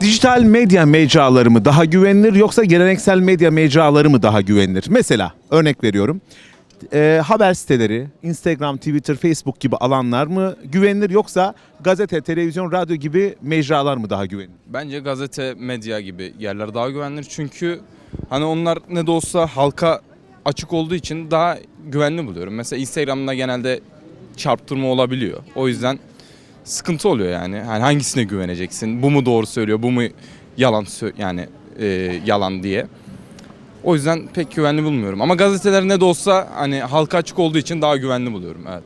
Dijital medya mecraları mı daha güvenilir yoksa geleneksel medya mecraları mı daha güvenilir? Mesela örnek veriyorum. Ee, haber siteleri, Instagram, Twitter, Facebook gibi alanlar mı güvenilir yoksa gazete, televizyon, radyo gibi mecralar mı daha güvenilir? Bence gazete, medya gibi yerler daha güvenilir. Çünkü hani onlar ne de olsa halka açık olduğu için daha güvenli buluyorum. Mesela Instagram'da genelde çarptırma olabiliyor. O yüzden sıkıntı oluyor yani. Hani hangisine güveneceksin? Bu mu doğru söylüyor? Bu mu yalan yani e, yalan diye. O yüzden pek güvenli bulmuyorum. Ama gazeteler ne de olsa hani halka açık olduğu için daha güvenli buluyorum. Evet.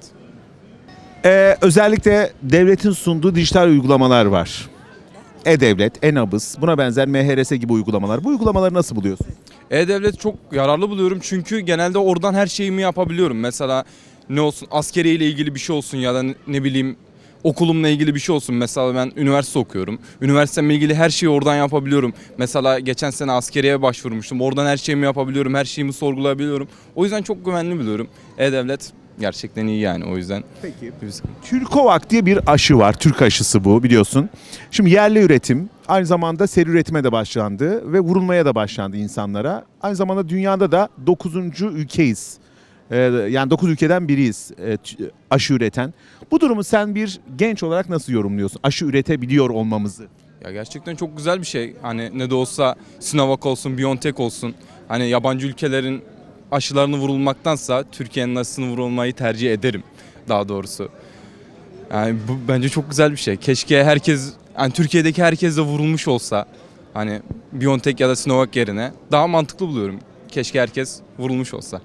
Ee, özellikle devletin sunduğu dijital uygulamalar var. E-Devlet, E-Nabız, buna benzer MHRS gibi uygulamalar. Bu uygulamaları nasıl buluyorsun? E-Devlet çok yararlı buluyorum çünkü genelde oradan her şeyimi yapabiliyorum. Mesela ne olsun askeriyle ilgili bir şey olsun ya da ne bileyim okulumla ilgili bir şey olsun. Mesela ben üniversite okuyorum. Üniversitemle ilgili her şeyi oradan yapabiliyorum. Mesela geçen sene askeriye başvurmuştum. Oradan her şeyimi yapabiliyorum. Her şeyimi sorgulayabiliyorum. O yüzden çok güvenli buluyorum. E-Devlet gerçekten iyi yani o yüzden. Peki. Türkovak diye bir aşı var. Türk aşısı bu biliyorsun. Şimdi yerli üretim aynı zamanda seri üretime de başlandı ve vurulmaya da başlandı insanlara. Aynı zamanda dünyada da 9. ülkeyiz. Ee, yani 9 ülkeden biriyiz e, aşı üreten. Bu durumu sen bir genç olarak nasıl yorumluyorsun? Aşı üretebiliyor olmamızı. Ya gerçekten çok güzel bir şey. Hani ne de olsa Sinovac olsun, BioNTech olsun. Hani yabancı ülkelerin aşılarını vurulmaktansa Türkiye'nin aşısını vurulmayı tercih ederim daha doğrusu. Yani bu bence çok güzel bir şey. Keşke herkes, yani Türkiye'deki herkes de vurulmuş olsa hani BioNTech ya da Sinovac yerine daha mantıklı buluyorum. Keşke herkes vurulmuş olsa.